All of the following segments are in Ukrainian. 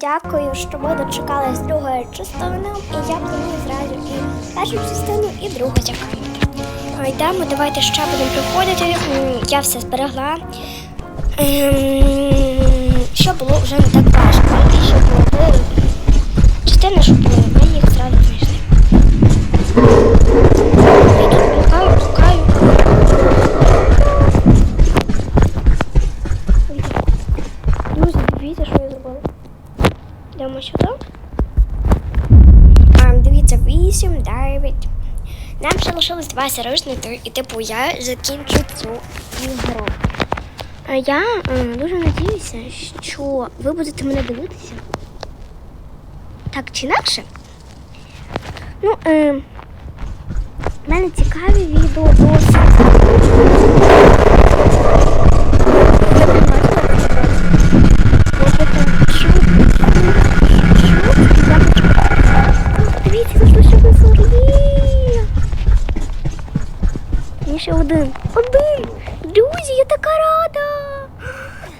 Дякую, що ви дочекались другої частини, і я планую зразу і першу частину, і другу закінчити. Йдемо, давайте ще будемо приходити. Я все зберегла. Ем, Що було вже не так важко. Йдемо сюди. А, дивіться, 8, 9. Нам ще лишилось два сережники, і типу я закінчу цю ігру. А я е, дуже надіюся, що ви будете мене дивитися. Так чи інакше. Ну, е, мене цікаві відео досить. Ну, ще один. Один! Друзі, я така рада!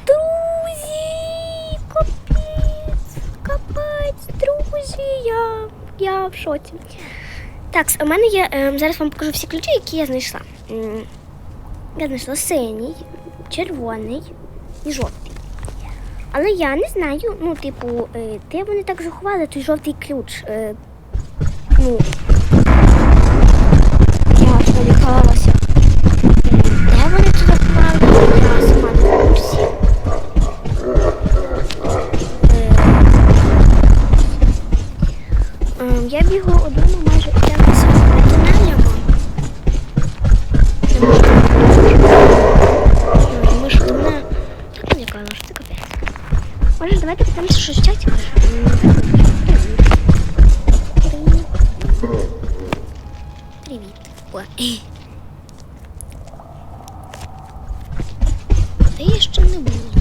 Друзі! Капець! Капець, друзі! Я, я в шоці. Так, у мене є. е, зараз вам покажу всі ключі, які я знайшла. Я знайшла синій, червоний і жовтий. Але я не знаю, ну, типу, е, де вони так заховали той жовтий ключ. Е, Ну, Я бігла одному майже прямо з тунелями. Ой, ми ж тут не... Так що це капець. Може, давайте подивимося, що в чаті. Привіт. Привіт. Та я ще не було.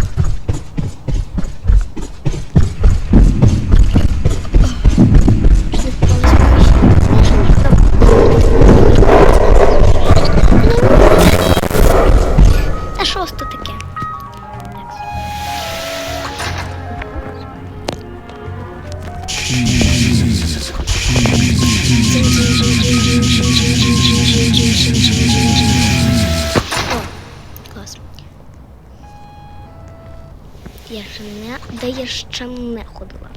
Я ще не, де я ще не ходила.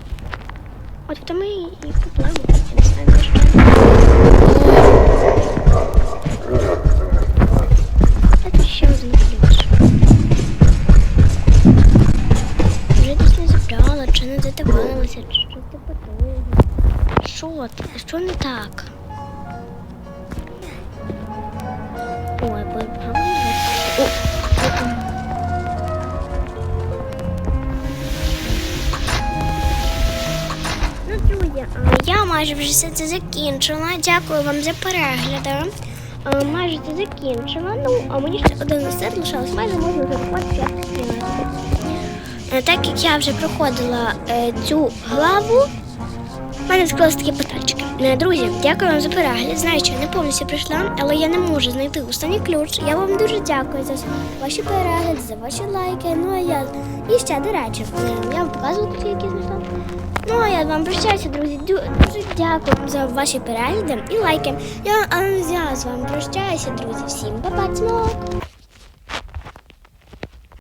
От тому і, проблема. Я не знаю, де один ключ. Вже десь не забрала, чи не задавалася, чи що того. Що ти? Що не так? Майже вже все це закінчила. Дякую вам за перегляди. А, Майже це закінчила. Ну, а мені ще один листер лишалось. Майже можна закупати. Е, Так як я вже проходила е, цю главу, у мене склалися такі питачки. Е, Друзі, дякую вам за перегляд. Знаю, що я не повністю прийшла, але я не можу знайти останній ключ. Я вам дуже дякую за ваші перегляди, за ваші лайки. Ну а я і ще до речі, е, я вам показувала ключі, які знайшла. Ну а я вам прощаюся, друзі. Дуже дякую за ваші перегляди і лайки. Я з вами прощаюся, друзі. Всім па-па, цмок!